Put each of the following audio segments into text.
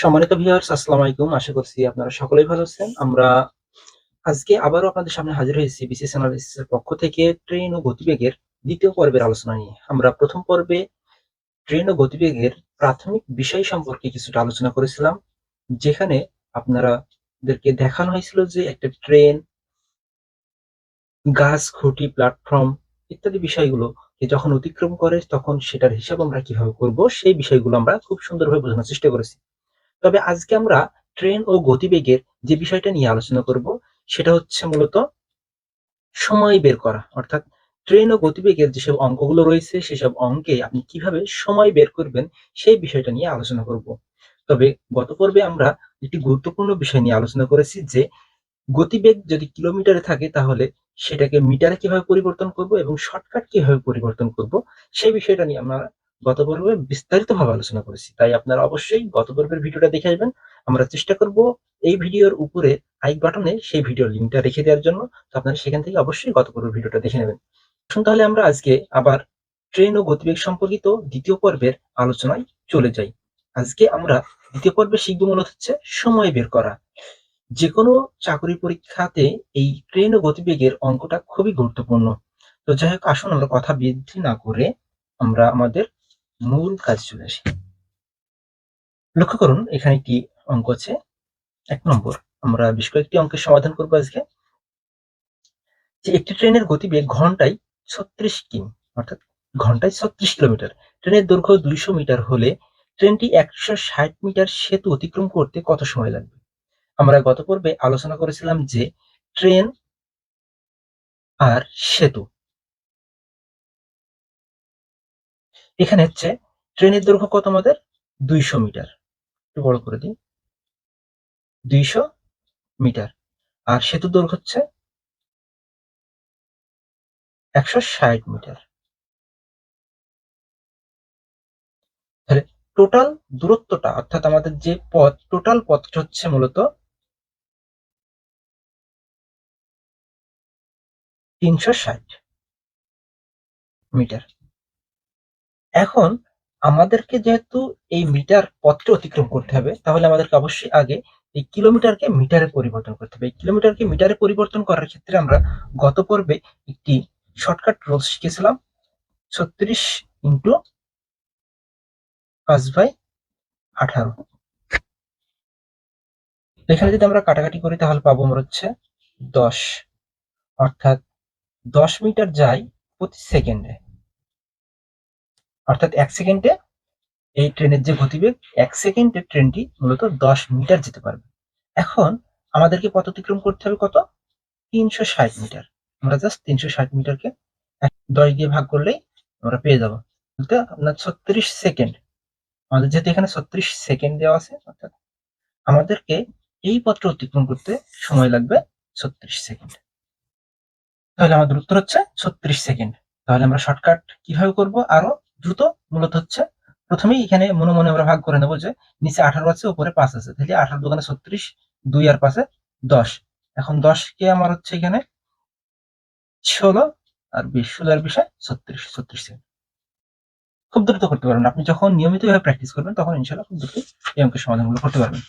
সম্মানিত ভিউয়ার্স আসসালামু আলাইকুম। আশা করছি আপনারা সকলেই ভালো আছেন। আমরা আজকে আবারও আপনাদের সামনে হাজির হয়েছি বিসিএস অ্যানালিসিসের পক্ষ থেকে ট্রেন ও গতিবেগের দ্বিতীয় পর্বের আলোচনা নিয়ে। আমরা প্রথম পর্বে ট্রেন ও গতিবেগের প্রাথমিক বিষয় সম্পর্কে কিছুটা আলোচনা করেছিলাম, যেখানে আপনারাদেরকে দেখানো হয়েছিল যে একটা ট্রেন গাছ, খুঁটি প্ল্যাটফর্ম ইত্যাদি বিষয়গুলো যখন অতিক্রম করে, তখন সেটার হিসাব আমরা কীভাবে করব, সেই বিষয়গুলো আমরা খুব সুন্দরভাবে বোঝানোর চেষ্টা করেছি। তবে আজকে আমরা ট্রেন ও গতিবেগের যে বিষয়টা নিয়ে আলোচনা করব, সেটা হচ্ছে মূলত সময় বের করা। অর্থাৎ ট্রেন ও গতিবেগের যেসব অঙ্কগুলো রয়েছে, সেসব অঙ্কে আপনি কীভাবে সময় বের করবেন, সেই বিষয়টা নিয়ে আলোচনা করব। তবে গত পর্বে আমরা একটি গুরুত্বপূর্ণ বিষয় নিয়ে আলোচনা করেছি যে, গতিবেগ যদি কিলোমিটারে থাকে তাহলে সেটাকে মিটারে কীভাবে পরিবর্তন করব এবং শর্টকাট কীভাবে পরিবর্তন করব, সেই বিষয়টা নিয়ে আমরা গত পর্বে বিস্তারিতভাবে আলোচনা করেছি। তাই আপনারা অবশ্যই গত পর্বের ভিডিওটা দেখে আসবেন। আমরা চেষ্টা করব এই ভিডিওর উপরে আইক বাটনে সেই ভিডিওর লিঙ্কটা রেখে দেওয়ার জন্য। তো আপনারা সেখান থেকে অবশ্যই গত পর্বের ভিডিওটা দেখে নেবেন। এখন তাহলে আমরা আজকে আবার ট্রেন ও গতিবেগ সম্পর্কিত দ্বিতীয় পর্বের আলোচনায় চলে যাই। আজকে আমরা দ্বিতীয় পর্বে শিখব মূলত হচ্ছে সময় বের করা। যে কোনো চাকরি পরীক্ষাতে এই ট্রেন ও গতিবেগের অঙ্কটা খুবই গুরুত্বপূর্ণ। তো যাই হোক, আসুন আমরা কথা বৃদ্ধি না করে আমরা আমাদের মূল কাজ চলে আসি। লক্ষ্য করুন, এখানে একটি অঙ্ক আছে। এক নম্বর, আমরা বেশ কয়েকটি অঙ্কের সমাধান করব আজকে। যে একটি ট্রেনের গতিবেগ ঘন্টায় ছত্রিশ কিমি, অর্থাৎ ঘন্টায় ছত্রিশ কিলোমিটার। ট্রেনের দৈর্ঘ্য দুইশো মিটার হলে ট্রেনটি একশো ষাট মিটার সেতু অতিক্রম করতে কত সময় লাগবে? আমরা গত পর্বে আলোচনা করেছিলাম যে ট্রেন আর সেতু এখানে হচ্ছে ট্রেনের দৈর্ঘ্য কত আমাদের? দুইশো মিটার। একটু বড় করে দিই। দুইশো মিটার। আর সেতুর দৈর্ঘ্য হচ্ছে একশো ষাট মিটার। তাহলে টোটাল দূরত্বটা, অর্থাৎ আমাদের যে পথ, টোটাল পথটা হচ্ছে মূলত তিনশো ষাট মিটার। এখন আমাদেরকে যেহেতু এই মিটার পথটা অতিক্রম করতে হবে, তাহলে আমাদেরকে অবশ্যই আগে এই কিলোমিটারকে মিটারে পরিবর্তন করতে হবে। এই কিলোমিটারকে মিটারে পরিবর্তন করার ক্ষেত্রে আমরা গত পর্বে একটি শর্টকাট রুলস শিখেছিলাম ছত্রিশ ইন্টু পাঁচ বাই আঠারো। এখানে যদি আমরা কাটাকাটি করি, তাহলে পাবো আমরা হচ্ছে দশ। অর্থাৎ দশ মিটার যায় প্রতি সেকেন্ডে। অর্থাৎ এক সেকেন্ডে এই ট্রেনের যে গতিবেগ, এক সেকেন্ডে ট্রেনটি মূলত দশ মিটার যেতে পারবে। এখন আমাদেরকে পথ অতিক্রম করতে হবে কত? তিনশো ষাট মিটার। আমরা জাস্ট তিনশো ষাট মিটারকে দশ দিয়ে ভাগ করলেই আমরা পেয়ে যাব। বলতে আপনার ছত্রিশ সেকেন্ড। আমাদের যেহেতু এখানে ছত্রিশ সেকেন্ড দেওয়া আছে, অর্থাৎ আমাদেরকে এই পথটা অতিক্রম করতে সময় লাগবে ছত্রিশ সেকেন্ড। তাহলে আমাদের উত্তর হচ্ছে ছত্রিশ সেকেন্ড। তাহলে আমরা শর্টকাট কীভাবে করব? আরও দ্রুত মূলত হচ্ছে প্রথমেই এখানে মনে মনে আমরা ভাগ করে নেব যে নিচে আঠারো আছে, উপরে পাঁচ আছে। তাহলে আঠারো দোকানে ছত্রিশ, দুই আর পাঁচে দশ। এখন দশকে আমার হচ্ছে এখানে ষোলো আর বিশ। ষোলো আর বিশে ছত্রিশ ছত্রিশ সেকেন্ড। খুব দ্রুত করতে পারবেন। আপনি যখন নিয়মিতভাবে প্র্যাকটিস করবেন, তখন ইনশাল্লাহ খুব দ্রুত এই অঙ্কের সমাধানগুলো করতে পারবেন।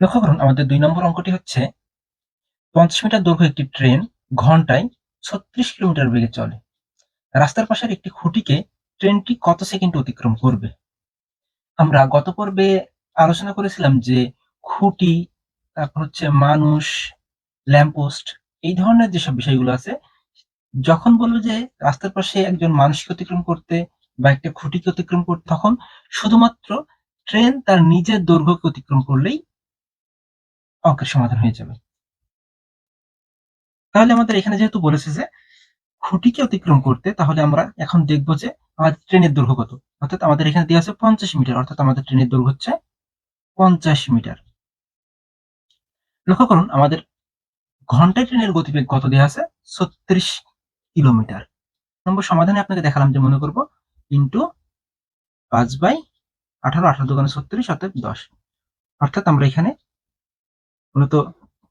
লক্ষ্য করুন, আমাদের দুই নম্বর অঙ্কটি হচ্ছে পঞ্চাশ মিটার দৈর্ঘ্য একটি ট্রেন ঘন্টায় ছত্রিশ কিলোমিটার বেগে চলে। রাস্তার পাশের একটি খুঁটিকে ট্রেনটি কত সেকেন্ড অতিক্রম করবে? আমরা গত পর্বে আলোচনা করেছিলাম যে খুঁটি, তারপর হচ্ছে মানুষ ল্যাম্পোস্ট এই ধরনের যেসব বিষয়গুলো আছে, যখন বলব যে রাস্তার পাশে একজন মানুষকে অতিক্রম করতে বা একটা খুঁটিকে অতিক্রম করতে, তখন শুধুমাত্র ট্রেন তার নিজের দৈর্ঘ্যকে অতিক্রম করলেই অঙ্কের সমাধান হয়ে যাবে। তাহলে আমাদের এখানে যেহেতু বলেছে যে খুঁটিকে অতিক্রম করতে তাহলে আমরা এখন দেখব যে আমাদের ট্রেনের দৈর্ঘ্য কত। অর্থাৎ আমাদের এখানে দেওয়া আছে পঞ্চাশ মিটার, অর্থাৎ আমাদের ট্রেনের দৈর্ঘ্য হচ্ছে পঞ্চাশ মিটার। লক্ষ্য করুন, আমাদের ঘন্টায় ট্রেনের গতিবেগ কত দেওয়া আছে? ছত্রিশ কিলোমিটার। নম্বর সমাধানে আপনাকে দেখালাম যে মনে করব ইন্টু পাঁচ বাই আঠারো আঠারো দোকানে ছত্রিশ অর্থাৎ দশ। অর্থাৎ আমরা এখানে মূলত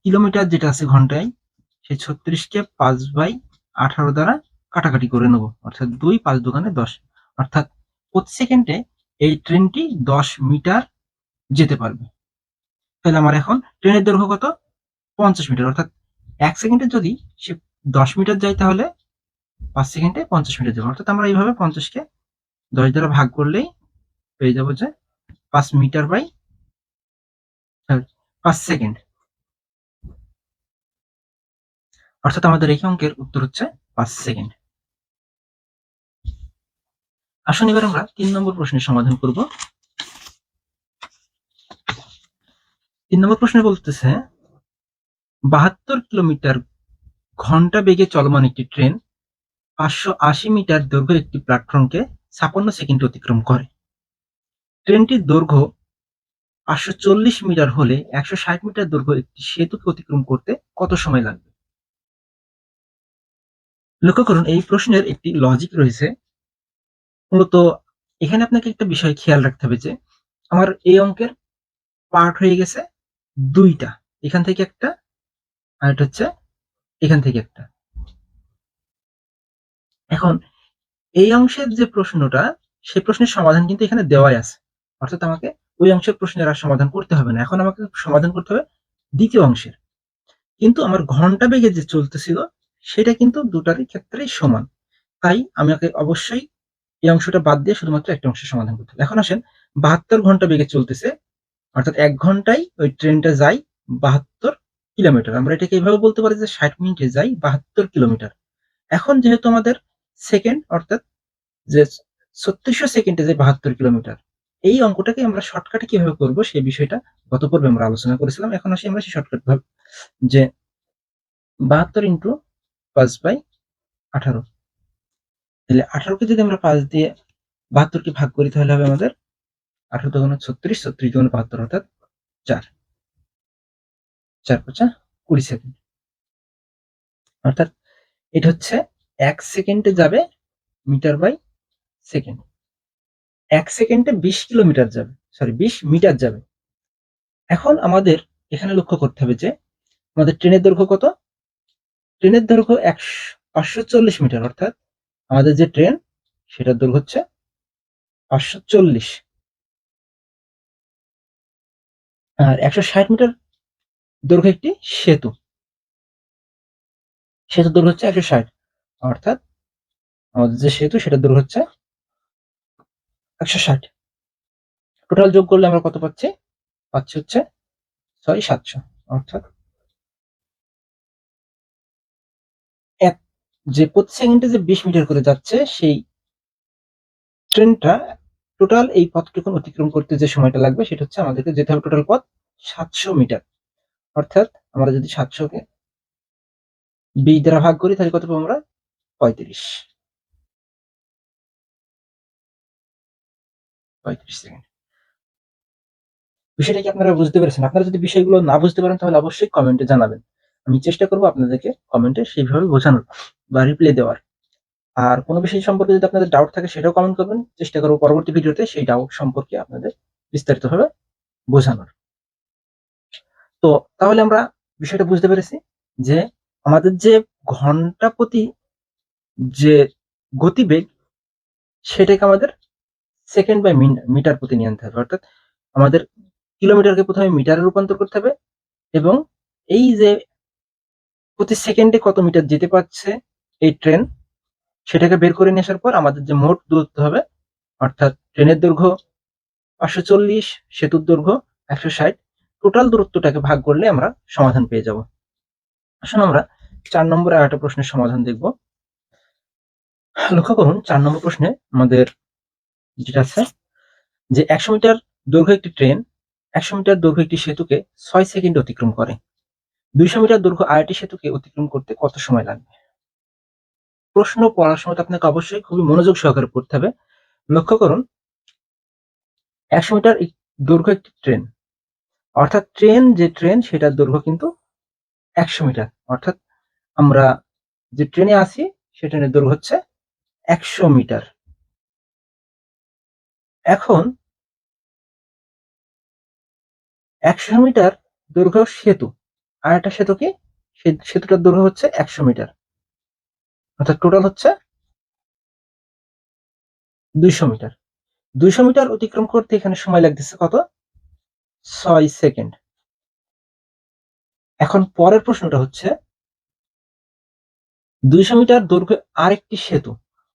কিলোমিটার যেটা আছে ঘন্টায়, সেই ছত্রিশকে পাঁচ বাই আঠারো দ্বারা কাটাকাটি করে নেব। অর্থাৎ দুই পাঁচ দোকানে দশ। অর্থাৎ প্রতি সেকেন্ডে এই ট্রেনটি দশ মিটার যেতে পারবে। তাহলে আমার এখন ট্রেনের দৈর্ঘ্য কত? পঞ্চাশ মিটার। অর্থাৎ এক সেকেন্ডে যদি সে দশ মিটার যায়, তাহলে পাঁচ সেকেন্ডে পঞ্চাশ মিটার যাবে। অর্থাৎ আমরা এইভাবে পঞ্চাশকে দশ দ্বারা ভাগ করলেই পেয়ে যাব যে পাঁচ মিটার বাই, পাঁচ সেকেন্ড। অর্থাৎ আমাদের এই অঙ্কের উত্তর হচ্ছে পাঁচ সেকেন্ড। আসুন এবার আমরা তিন নম্বর প্রশ্নের সমাধান করব। তিন নম্বর প্রশ্নে বলতেছে, বাহাত্তর কিলোমিটার ঘণ্টা বেগে চলমান একটি ট্রেন পাঁচশো আশি মিটার দৈর্ঘ্যের একটি প্ল্যাটফর্মকে ছাপান্ন সেকেন্ড অতিক্রম করে। ট্রেনটির দৈর্ঘ্য পাঁচশো চল্লিশ মিটার হলে একশো ষাট মিটার দৈর্ঘ্য একটি সেতুকে অতিক্রম করতে কত সময় লাগবে? লক্ষ্য করুন, এই প্রশ্নের একটি লজিক রয়েছে। মূলত এখানে আপনাকে একটা বিষয় খেয়াল রাখতে হবে যে, আমার এই অঙ্কের পার্ট হয়ে গেছে দুইটা। এখান থেকে একটা আর এটা হচ্ছে এখান থেকে একটা। এখন, এই অংশের যে প্রশ্নটা, সেই প্রশ্নের সমাধান কিন্তু এখানে দেওয়াই আছে। অর্থাৎ আমাকে ওই অংশের প্রশ্নের আর সমাধান করতে হবে না। এখন আমাকে সমাধান করতে হবে দ্বিতীয় অংশের। কিন্তু আমার ঘণ্টা বেগে যে চলতেছিল সেটা কিন্তু দুটারই ক্ষেত্রেই সমান। তাই আমাকে অবশ্যই এই অংশটা বাদ দিয়ে শুধুমাত্র একটা অংশের সমাধান করতে হবে। এখন আসেন, বাহাত্তর ঘণ্টা বেগে চলতেছে, অর্থাৎ এক ঘন্টায় ওই ট্রেনটা যায় বাহাত্তর কিলোমিটার। আমরা এটাকে এইভাবে বলতে পারি যে ষাট মিনিটে যাই বাহাত্তর কিলোমিটার। এখন যেহেতু আমাদের সেকেন্ড, অর্থাৎ যে ছত্রিশশো সেকেন্ডে যে বাহাত্তর কিলোমিটার, এই অঙ্কটাকে আমরা শর্টকাটে কীভাবে করব সেই বিষয়টা গত পর্বে আমরা আলোচনা করেছিলাম। এখন আসি আমরা সেই শর্টকাট ভাবে যে বাহাত্তর ইন্টু পাঁচ বাই আঠারো। তাহলে আঠারোকে যদি আমরা পাঁচ দিয়ে বাহাত্তরকে ভাগ করি, তাহলে হবে আমাদের আঠারো তখন ছত্রিশ ছত্রিশ তখন বাহাত্তর, অর্থাৎ চার। চার পাঁচা কুড়ি সেকেন্ড। অর্থাৎ এটা হচ্ছে এক সেকেন্ডে যাবে মিটার বাই সেকেন্ড। এক সেকেন্ডে বিশ কিলোমিটার যাবে সরি বিশ মিটার যাবে। এখন আমাদের এখানে লক্ষ্য করতে হবে যে আমাদের ট্রেনের দৈর্ঘ্য কত? ট্রেনের দৈর্ঘ্য একশো, পাঁচশো চল্লিশ মিটার, অর্থাৎ আমাদের যে ট্রেন, সেটার দৈর্ঘ্য হচ্ছে পাঁচশো চল্লিশ। আর একশো ষাট মিটার দৈর্ঘ্য একটি সেতু। সেতুর দৈর্ঘ্য হচ্ছে একশো ষাট, অর্থাৎ আমাদের যে সেতু, সেটার দৈর্ঘ্য হচ্ছে একশো ষাট। টোটাল যোগ করলে আমরা কত পাচ্ছি? পাচ্ছি হচ্ছে ছয় সাতশো, অর্থাৎ যে প্রতি সেকেন্ডে যে বিশ মিটার করে যাচ্ছে, সেই ট্রেনটা টোটাল এই পথটুকুন অতিক্রম করতে যে সময়টা লাগবে, সেটা হচ্ছে আমাদেরকে যেতে হবে টোটাল পথ সাতশো মিটার। অর্থাৎ আমরা যদি সাতশোকে বিশ দ্বারা ভাগ করি, তাহলে কত পাবো আমরা? পঁয়ত্রিশ। পঁয়ত্রিশ সেকেন্ড বিষয়টা কি আপনারা বুঝতে পেরেছেন? আপনারা যদি বিষয়গুলো না বুঝতে পারেন, তাহলে অবশ্যই কমেন্টে জানাবেন। আমি চেষ্টা করব আপনাদেরকে কমেন্টে সেইভাবে বোঝানোর বা রিপ্লাই দেওয়ার। আর কোনো বিষয় সম্পর্কে যদি আপনাদের ডাউট থাকে সেটাও কমেন্ট করবেন। চেষ্টা করব পরবর্তী ভিডিওতে সেই ডাউট সম্পর্কে আপনাদের বিস্তারিতভাবে বোঝানোর। তো তাহলে আমরা বিষয়টা বুঝতে পেরেছি যে আমাদের যে ঘণ্টা প্রতি যে গতিবেগ সেটাকে আমাদের সেকেন্ড বাই মিটার প্রতি নিয়ে আনতে হবে। অর্থাৎ আমাদের কিলোমিটারকে প্রথমে মিটারে রূপান্তর করতে হবে এবং এই যে প্রতি সেকেন্ডে কত মিটার যেতে পারছে এই ট্রেন সেটাকে বের করে নিয়ে আসার পর আমাদের যে মোট দূরত্ব হবে, অর্থাৎ ট্রেনের দৈর্ঘ্য পাঁচশো চল্লিশ, সেতুর দৈর্ঘ্য একশো ষাট টোটাল দূরত্বটাকে ভাগ করলে আমরা সমাধান পেয়ে যাব। আসুন আমরা চার নম্বরে আর একটা প্রশ্নের সমাধান দেখব। লক্ষ্য করুন, চার নম্বর প্রশ্নে আমাদের যেটা আছে যে একশো মিটার দৈর্ঘ্য একটি ট্রেন একশো মিটার দৈর্ঘ্য একটি সেতুকে ছয় সেকেন্ড অতিক্রম করে। দুইশো মিটার দৈর্ঘ্য আরেকটি সেতুকে অতিক্রম করতে কত সময় লাগবে? প্রশ্ন পড়ার সময় আপনাকে অবশ্যই খুবই মনোযোগ সহকারে পড়তে হবে। লক্ষ্য করুন, একশো মিটার দৈর্ঘ্য একটি ট্রেন। অর্থাৎ ট্রেন, যে ট্রেন, সেটার দৈর্ঘ্য কিন্তু একশো মিটার। অর্থাৎ আমরা যে ট্রেনে আছি, সে ট্রেনের দৈর্ঘ্য হচ্ছে একশো মিটার। এখন একশো মিটার দৈর্ঘ্য সেতু। আর একটা সেতু কি? সেতুটার দৈর্ঘ্য হচ্ছে একশো মিটার। অর্থাৎ টোটাল হচ্ছে দুইশো মিটার। দুইশো মিটার অতিক্রম করতে এখানে সময় লাগতেছে কত? ছয় সেকেন্ড। এখন পরের প্রশ্নটা হচ্ছে, দুইশো মিটার দৈর্ঘ্য আরেকটি সেতু,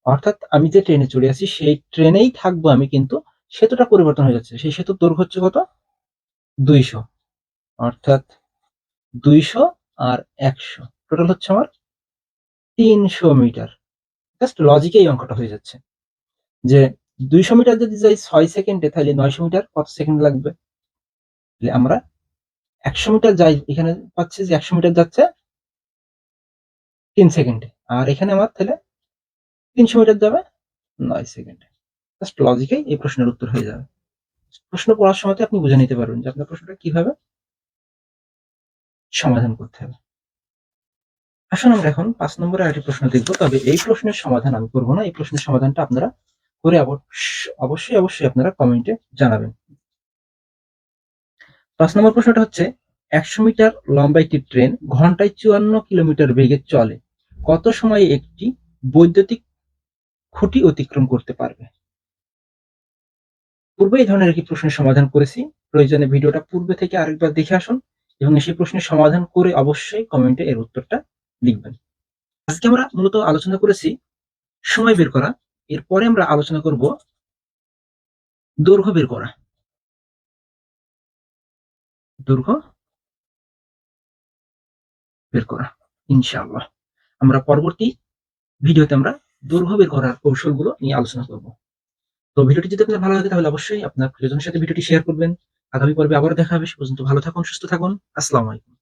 অর্থাৎ আমি যে ট্রেনে চলে আসি সেই ট্রেনেই থাকব আমি কিন্তু সেতুটা পরিবর্তন হয়ে যাচ্ছে। সেই সেতুর দৈর্ঘ্য হচ্ছে কত? দুইশো। অর্থাৎ দুইশো আর একশো। টোটাল হচ্ছে আমার তিনশো মিটার। জাস্ট লজিকে এই অঙ্কটা হয়ে যাচ্ছে। যে দুইশো মিটার যদি যাই ছয় সেকেন্ডে, তাহলে নয়শো মিটার কত সেকেন্ড লাগবে? আমরা একশো মিটার যাই, এখানে পাচ্ছি যে একশো মিটার যাচ্ছে তিন সেকেন্ডে। আর এখানে আমার তাহলে তিনশো মিটার যাবে নয় সেকেন্ডে। জাস্ট লজিকেই এই প্রশ্নের উত্তর হয়ে যাবে। প্রশ্ন পড়ার সময় আপনি বুঝে নিতে পারবেন যে আপনার প্রশ্নটা কীভাবে সমাধান করতে হবে। আসুন আমরা এখন পাঁচ নম্বরে আরেকটি প্রশ্ন দেখব, তবে এই প্রশ্নের সমাধান আমি করব না, এই প্রশ্নের সমাধানটা আপনারা করে অবশ্য- অবশ্যই অবশ্যই আপনারা কমেন্টে জানাবেন। পাঁচ নম্বর প্রশ্নটা হচ্ছে, একশো মিটার লম্বা একটি ট্রেন ঘন্টায় চুয়ান্ন কিলোমিটার বেগে চলে, কত সময়ে একটি বৈদ্যুতিক খুঁটি অতিক্রম করতে পারবে? পূর্বে এই ধরনের একটি প্রশ্নের সমাধান করেছি, প্রয়োজনে ভিডিওটা পূর্বে থেকে আরেকবার দেখে আসুন। এবং সেই প্রশ্নের সমাধান করে অবশ্যই কমেন্টে এর উত্তরটা লিখবেন। আজকে আমরা মূলত আলোচনা করেছি সময় বের করা। এরপরে আমরা আলোচনা করব দৈর্ঘ্য বের করা। দৈর্ঘ্য বের করা, ইনশাআল্লাহ। আমরা পরবর্তী ভিডিওতে আমরা দৈর্ঘ্য বের করার কৌশলগুলো নিয়ে আলোচনা করব। তো ভিডিওটি যদি আপনার ভালো লাগে তাহলে অবশ্যই আপনার প্রিয়জনের সাথে ভিডিওটি শেয়ার করবেন। আগামী পর্বে আবার দেখা হবে সে পর্যন্ত ভালো থাকুন সুস্থ থাকুন। আসসালামু আলাইকুম।